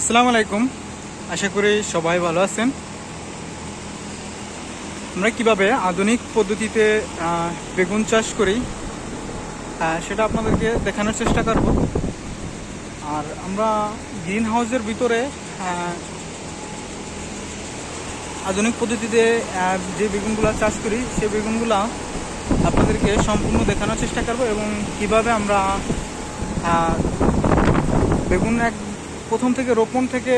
আসসালামু আলাইকুম। আশা করি সবাই ভালো আছেন। আমরা কীভাবে আধুনিক পদ্ধতিতে বেগুন চাষ করি সেটা আপনাদেরকে দেখানোর চেষ্টা করব। আর আমরা গ্রিন হাউসের ভিতরে আধুনিক পদ্ধতিতে যে বেগুনগুলো চাষ করি, সেই বেগুনগুলা আপনাদেরকে সম্পূর্ণ দেখানোর চেষ্টা করব এবং কীভাবে আমরা বেগুন এক প্রথম থেকে রোপণ থেকে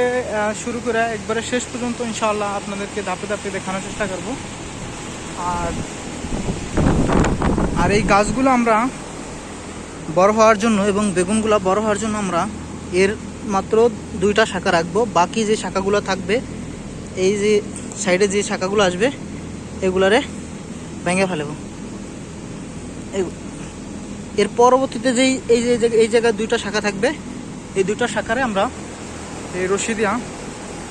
শুরু করে একবারে শেষ পর্যন্ত ইনশাআল্লাহ আপনাদেরকে ধাপে ধাপে দেখানোর চেষ্টা করব। আর আর এই গাছগুলো আমরা বড় হওয়ার জন্য এবং বেগুনগুলো বড় হওয়ার জন্য আমরা এর মাত্র দুইটা শাখা রাখব। বাকি যে শাখাগুলো থাকবে, এই যে সাইডে যে শাখাগুলো আসবে, এগুলারে ভেঙে ফেলব। এর পরবর্তীতে যেই, এই যে, এই জায়গায় দুইটা শাখা থাকবে, এই দুইটা শাখারে আমরা এই রশি দিয়া,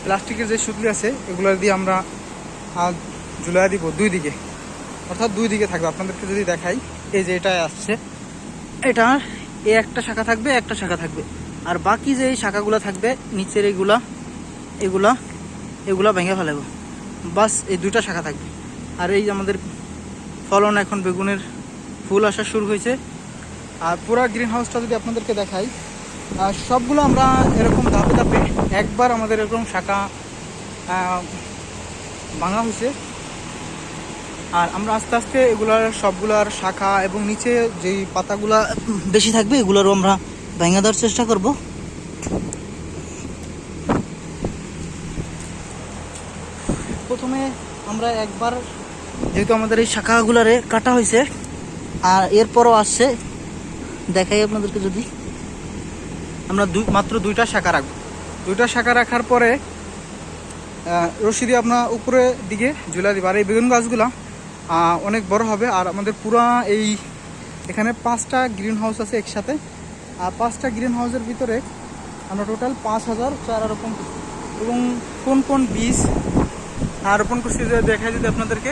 প্লাস্টিকের যে সুতলি আছে, এগুলো দিয়ে আমরা ঝুলাই দিব দুই দিকে। অর্থাৎ দুই দিকে থাকবে। আপনাদেরকে যদি দেখাই, এই যে এটা আসছে, এটা এ একটা শাখা থাকবে একটা শাখা থাকবে। আর বাকি যে এই শাখাগুলো থাকবে, নিচের এইগুলা, এগুলা এগুলা ভেঙে ফেলাব বাস এই দুইটা শাখা থাকবে। আর এই আমাদের ফলন এখন বেগুনের ফুল আসা শুরু হয়েছে। আর পুরা গ্রিন হাউসটা যদি আপনাদেরকে দেখাই সবগুলো আমরা এরকম ধাপে ধাপে একবার আমাদের এরকম শাখা ভাঙা হয়েছে। আর আমরা আস্তে আস্তে এগুলার সবগুলার শাখা এবং নিচে যেই পাতাগুলা বেশি থাকবে, এগুলোরও আমরা ভেঙে দেওয়ার চেষ্টা করব। প্রথমে আমরা একবার যেহেতু আমাদের এই শাখাগুলারে কাটা হয়েছে, আর এরপরও আসছে, দেখাই আপনাদেরকে যদি। আমরা দুই, মাত্র দুইটা শাখা রাখব। দুইটা শাখা রাখার পরে রশি দিয়ে আপনার উপরে দিকে ঝুলা দিব। আর এই বেগুন গাছগুলা অনেক বড় হবে। আর আমাদের পুরা এই এখানে পাঁচটা গ্রিন হাউস আছে একসাথে। আর পাঁচটা গ্রিন হাউসের ভিতরে আমরা টোটাল পাঁচ হাজার চারা করছি। এবং কোন কোন বীজ রোপণ করছি, যে দেখাই যদি আপনাদেরকে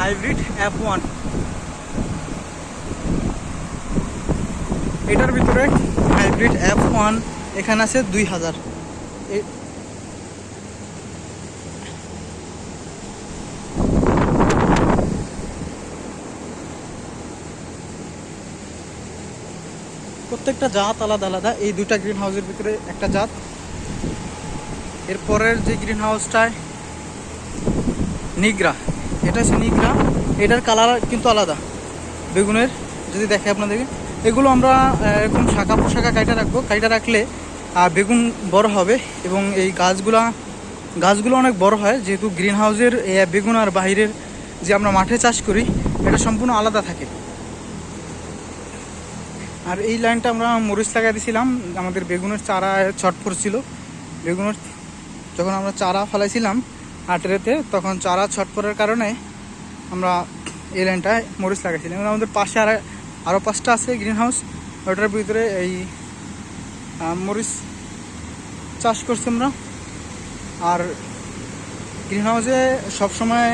হাইব্রিড অ্যাপ ওয়ান এটার ভিতরে হাইব্রিড অ্যাপ ওয়ান এখানে আছে দুই হাজার। প্রত্যেকটা জাত আলাদা আলাদা। এই দুইটা গ্রিন হাউসের ভিতরে একটা জাত। এরপরের যে গ্রিন হাউসটায় নিগ্রা এটা হচ্ছে নিগ্রা এটার কালার কিন্তু আলাদা। বেগুনের, যদি দেখে আপনাদেরকে। এগুলো আমরা এরকম শাখা পোশাখা কাইটা রাখব। কাইটা রাখলে বেগুন বড় হবে এবং এই গাছগুলা, গাছগুলো অনেক বড় হয়। যেহেতু গ্রিন হাউসের বেগুন আর বাইরের যে আমরা মাঠে চাষ করি, এটা সম্পূর্ণ আলাদা থাকে। আর এই লাইনটা আমরা মরিচ লাগাই দিয়েছিলাম আমাদের বেগুনের চারা ছট পড়ছিল বেগুনের, যখন আমরা চারা ফেলাইছিলাম আটেরেতে তখন চারা ছট পড়ার কারণে আমরা এই লাইনটায় মরিচ লাগাইছিলাম। আমাদের পাশে আর আরও পাঁচটা আছে গ্রিন হাউস ওটার ভিতরে এই মরিচ চাষ করছি আমরা। আর গ্রিন হাউসে সবসময়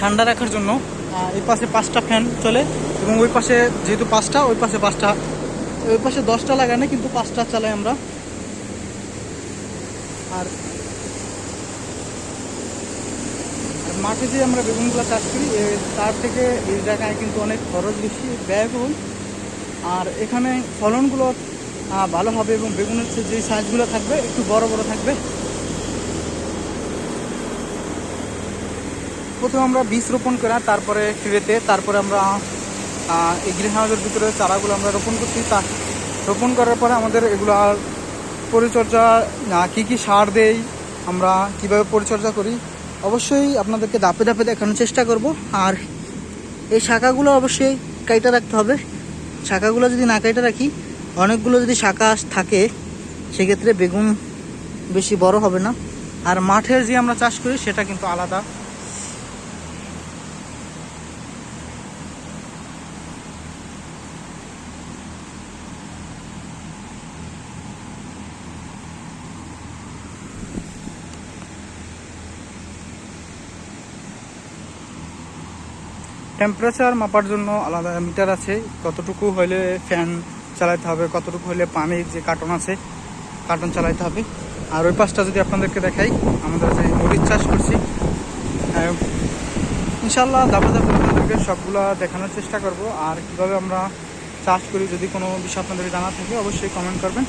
ঠান্ডা রাখার জন্য এই পাশে পাঁচটা ফ্যান চলে এবং ওই পাশে যেহেতু পাঁচটা, ওই পাশে পাঁচটা, ওই পাশে দশটা লাগানো কিন্তু পাঁচটা চালাই আমরা। আর আর মাঠে যে আমরা বেগুনগুলো চাষ করি তার থেকে এই জায়গায় কিন্তু অনেক খরচ বেশি ব্যয়বহুল আর এখানে ফলনগুলো ভালো হবে এবং বেগুনের যে- সাইজগুলো থাকবে, একটু বড় বড় থাকবে। প্রথমে আমরা বীজ রোপণ করা, তারপরে ট্রেতে তারপরে আমরা এই গ্রিন হাউসের ভিতরে চারাগুলো আমরা রোপণ করছি। তা রোপণ করার পরে আমাদের এগুলো আর পরিচর্যা কি কি সার দেই, আমরা কীভাবে পরিচর্যা করি অবশ্যই আপনাদেরকে দাপে ধাপে দেখানোর চেষ্টা করব। আর এই শাখাগুলো অবশ্যই কাইটা রাখতে হবে। শাখাগুলো যদি না কাইটা রাখি, অনেকগুলো যদি শাখা থাকে, সেক্ষেত্রে বেগুন বেশি বড় হবে না। আর মাঠের যে আমরা চাষ করি, সেটা কিন্তু আলাদা। টেম্পারেচার মাপার জন্য আলাদা মিটার আছে। কতটুকু হলে ফ্যান চালাতে হবে, কতটুকু হলে পানির যে কার্টন আছে কার্টন চালাতে হবে। আর ওই পাশটা যদি আপনাদেরকে দেখাই, আমাদের যে মরিচ চাষ করছি ইনশাল্লাহ ধাপে ধাপে আপনাদেরকে সবগুলা দেখানোর চেষ্টা করব। আর কীভাবে আমরা চাষ করি যদি কোনো বিষয় আপনাদের জানা থাকে, অবশ্যই কমেন্ট করবেন।